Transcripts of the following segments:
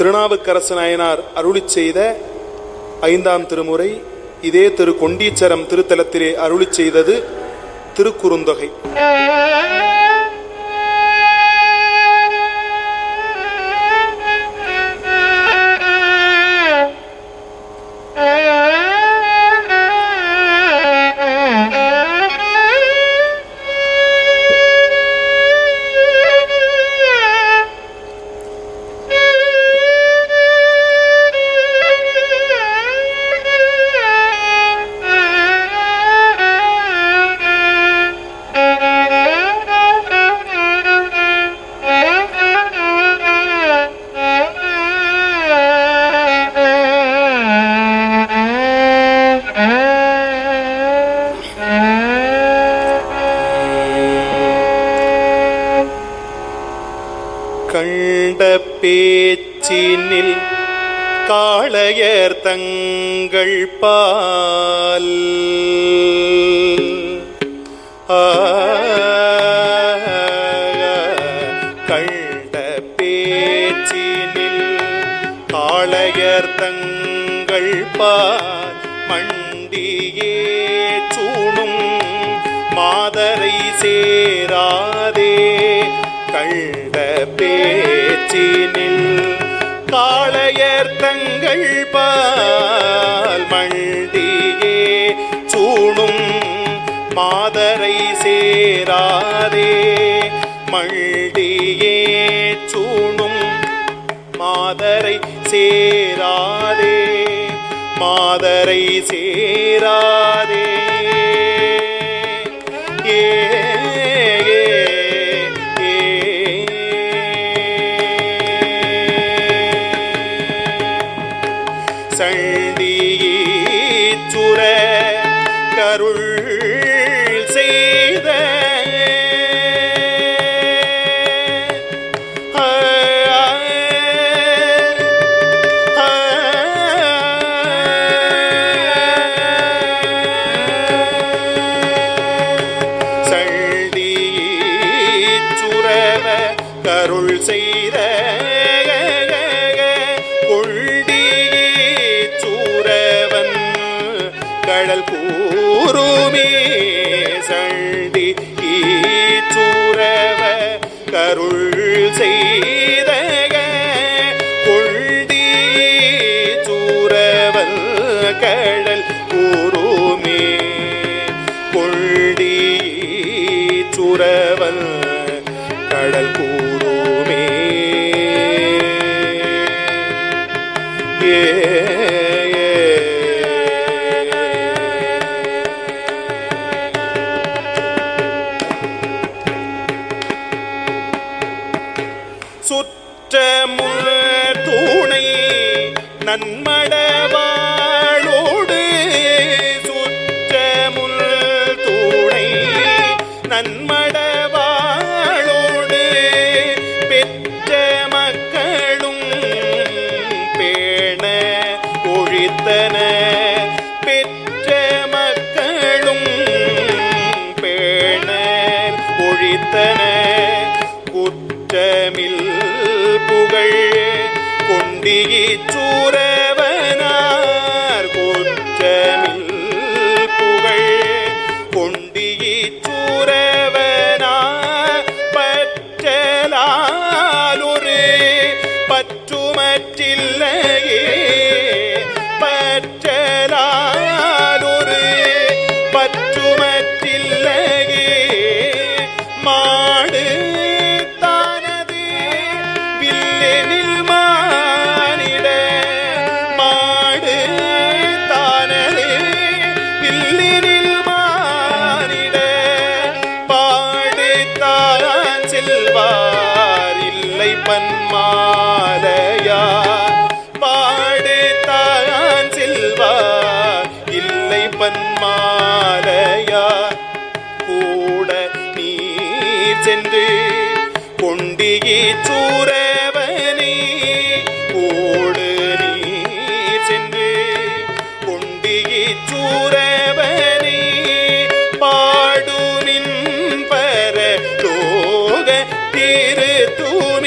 திருநாவுக்கரசு நாயனார் அருளி செய்த ஐந்தாம் திருமுறை இதே திரு கொண்டீச்சரம் திருத்தலத்திலே அருளி செய்தது திருக்குறுந்தொகை. பெயர் தங்கள் பால் கண்ட பேச்சினில் ஆளையர் தங்கள் பால். தங்கள் பால் மண்டியே சூணும் மாதரை சேராதே. மண்டியே சூணும் மாதரை சேராதே. மாதரை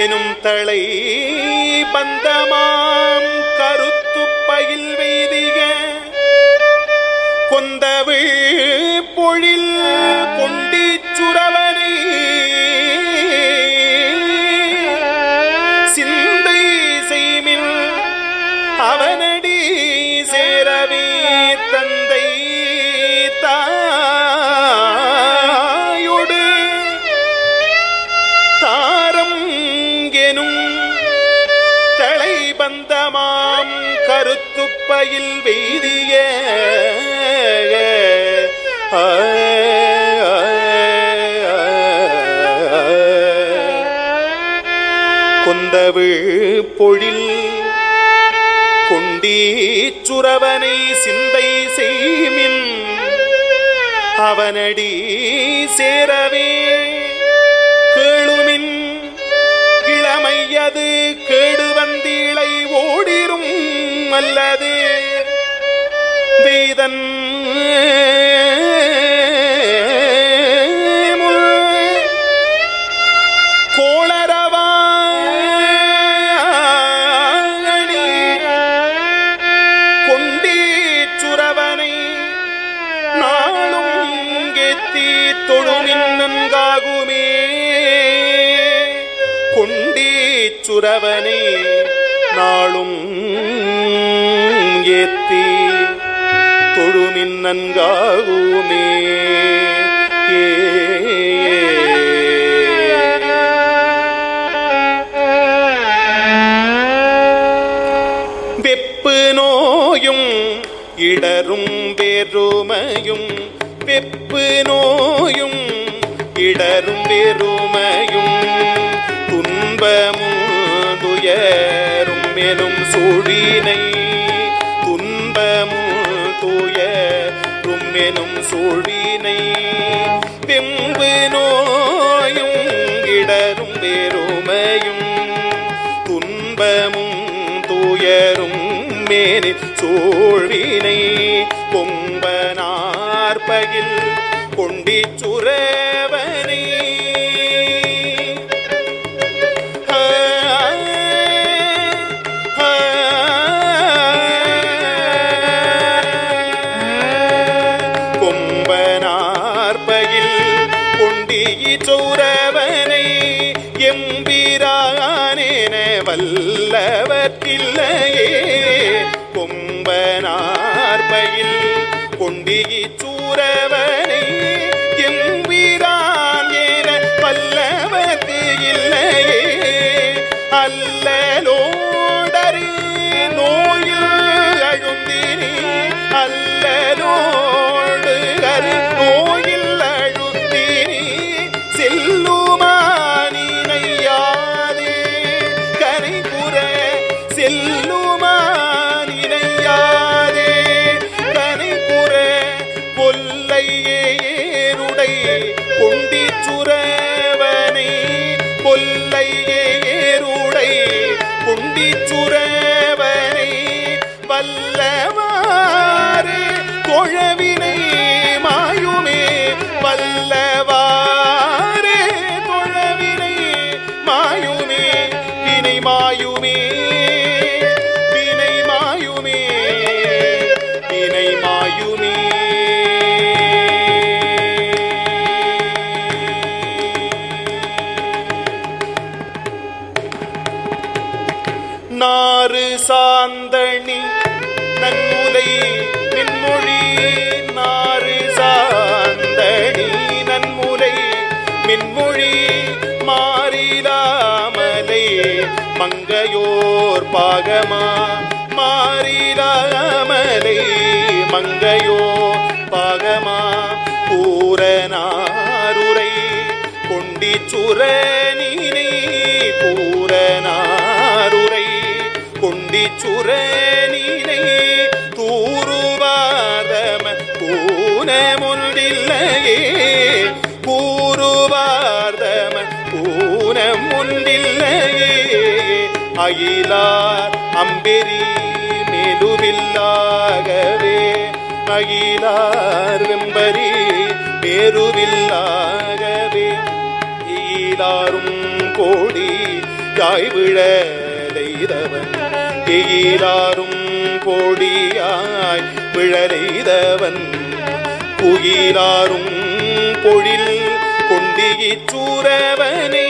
எனும் தலை பந்தமாம் கருத்து பயில் வெய்திய கொந்தவிழ் பொழில் கொண்டி சுரவனை. சிந்தை செய்மின் அவனடி சேரவே தந்தை துப்பையில் வெய்திய ஆ, பொழில் கொண்டீச்சுரவனை சிந்தை செய்மின். அவனடி சேரவே வேதன் கோளரவாணி கொண்டீச்சுரவனை நாளும் கெத்தி நாளும் ஏத்தி தொழுமின் நன்காகுமே. வெப்பு நோயும் இடரும் வேறுமையும் வெப்பு நோயும் இடரும் வேறுமையும் துன்பமும் துயரும் மேலும் சூழினை sword. வல்லவற்றில்லையே கொம்பனார்பையில் கொண்டி மின்மொழி நாறு சாந்தணி நன்முலை மின்மொழி மாறிலாமலை மங்கையோர் பாகமா? மாறிலாமலை மங்கையோ பாகமா? பூரணாருரை கொண்டி பூனமுண்டில்லையே கூறுவார்தம ஊனமுண்டில்லையே அகிலார் அம்பெரி மெலுவில்லாகவே அகிலார் வெம்பரி பேருவில்லாகவே. ஈலாரும் கோடி யாய்விழலைதவன் எயிலாரும் கோடியாய் விழலைதவன் குயிலாரும் பொழில் கொண்டியிச்சூரவனை